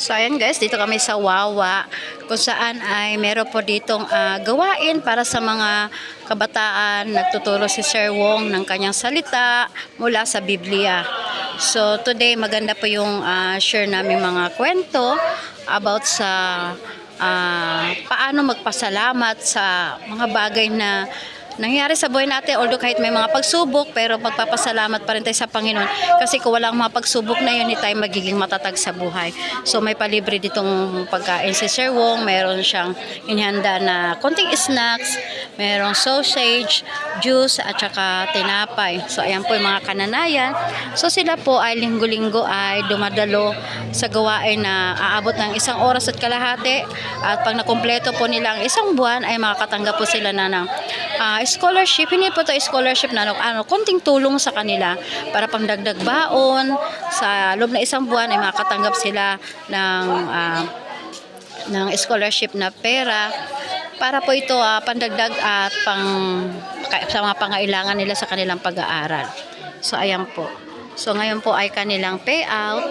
So ayan guys, dito kami sa Wawa kung saan ay meron po ditong ah, gawain para sa mga kabataan. Nagtuturo si Sir Wong ng kanyang salita mula sa Biblia. So today maganda po yung ah, share namin mga kwento about sa ah, paano magpasalamat sa mga bagay na nangyari sa buhay natin although kahit may mga pagsubok pero magpapasalamat pa rin tayo sa Panginoon. Kasi kung walang mga pagsubok na yun hindi tayo magiging matatag sa buhay. So may palibre ditong pagkain si Sir Wong. Meron siyang inihanda na konting snacks merong sausage juice at saka tinapay. So ayan po yung mga kananayan. So sila po ay linggo-linggo ay dumadalo sa gawain na aabot ng isang oras at kalahati. At pag nakumpleto po nila ang isang buwan ay makakatanggap po sila na ng ah, scholarship. Hindi po to scholarship na ano, ano, konting tulong sa kanila para pangdagdag baon. Sa loob na isang buwan ay makakatanggap sila ng ah, ng scholarship na pera para po ito ah, pandagdag at pang sa mga pangailangan nila sa kanilang pag-aaral. So ayan po. So ngayon po ay kanilang payout.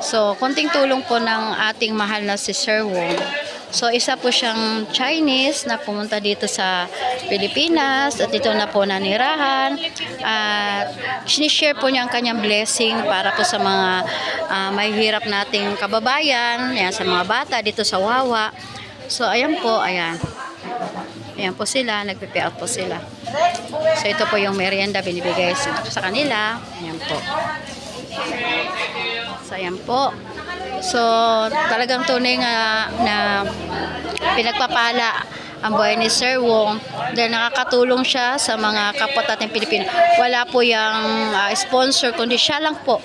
So konting tulong po ng ating mahal na si Sir Wong. So isa po siyang Chinese na pumunta dito sa Pilipinas at dito na po nanirahan at sinishare po niya ang kanyang blessing para po sa mga ah, may hirap nating kababayan, yan, sa mga bata dito sa Wawa. So ayan po, ayan. Ayan po sila, nagpipi out po sila. So ito po yung merienda binibigay sa kanila. Ayan po. So ayan po. So talagang tunay nga na pinagpapala ang buhay ni Sir Wong dahil nakakatulong siya sa mga kapwa natin Pilipino. Wala po yung ah, sponsor kundi siya lang po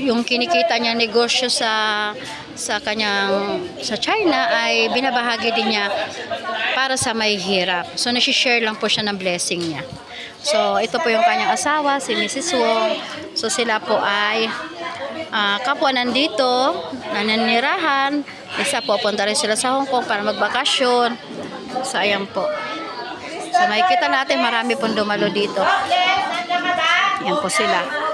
yung kinikita niya negosyo sa sa kanyang sa China ay binabahagi din niya para sa may hirap. So nasi-share lang po siya ng blessing niya. So ito po yung kanyang asawa si Mrs. Wong. So sila po ay ah, kapwa nandito, nananirahan. Isa po, punta rin sila sa Hong Kong para magbakasyon. So, ayan po. So, makikita natin marami pong dumalo dito. Ayan po sila.